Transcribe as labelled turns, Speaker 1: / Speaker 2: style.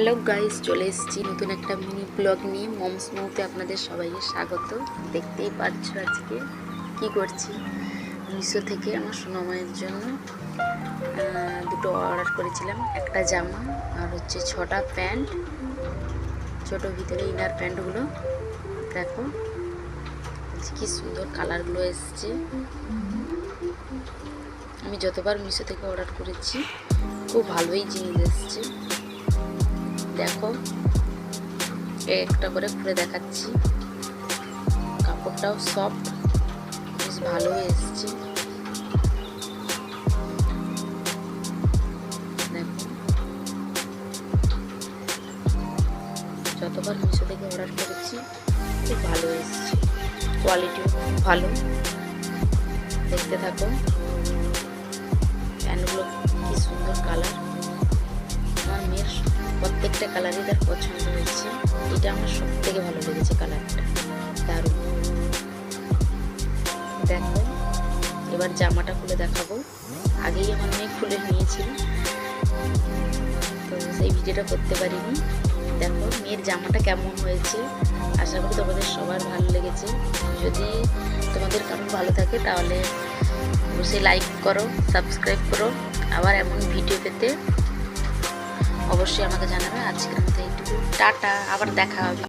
Speaker 1: Hello guys চলে এসেছি নতুন একটা মিনি ব্লগ নিয়ে। মমস মৌতে আপনাদের সবাইকে স্বাগত। দেখতেই পাচ্ছ আজকে কি করছি? মিশো থেকে আমার সোনামায়ের জন্য দুটো অর্ডার করেছিলাম। একটা জামা আর হচ্ছে ছটা প্যান্ট। ছোট ভিতরে ইনার প্যান্টগুলো। দেখো কি সুন্দর কালারগুলো এসছে। আমি যতবার মিশো থেকে অর্ডার করেছি, খুব ভালোই জিনিস এসছে। দেখো একটা করে খুলে দেখাচ্ছি। কাপড়টাও সফট বেশ ভালো এসছে। যতবার মিশো থেকে অর্ডার করেছি, খুব ভালো এসছে। কোয়ালিটিও খুব ভালো। দেখতে থাকো। প্যান্টগুলো কি প্রত্যেকটা কালারই তার পছন্দ হয়েছে। এটা আমার সব থেকে ভালো লেগেছে কালারটা দারুণ। দেখো, এবার জামাটা খুলে দেখাবো। আগেই আমার মেয়ে খুলে নিয়েছিল। তো সেই ভিডিওটা করতে পারিনি। দেখো, মেয়ের জামাটা কেমন হয়েছে? আশা করি তোমাদের সবার ভালো লেগেছে। যদি তোমাদের কারোর ভালো থাকে, তাহলে অবশ্যই লাইক করো সাবস্ক্রাইব করো। আবার এমন ভিডিও পেতে অবশ্যই আমাকে জানাবে। আজকের মতো এইটুকু। টাটা আবার দেখা হবে।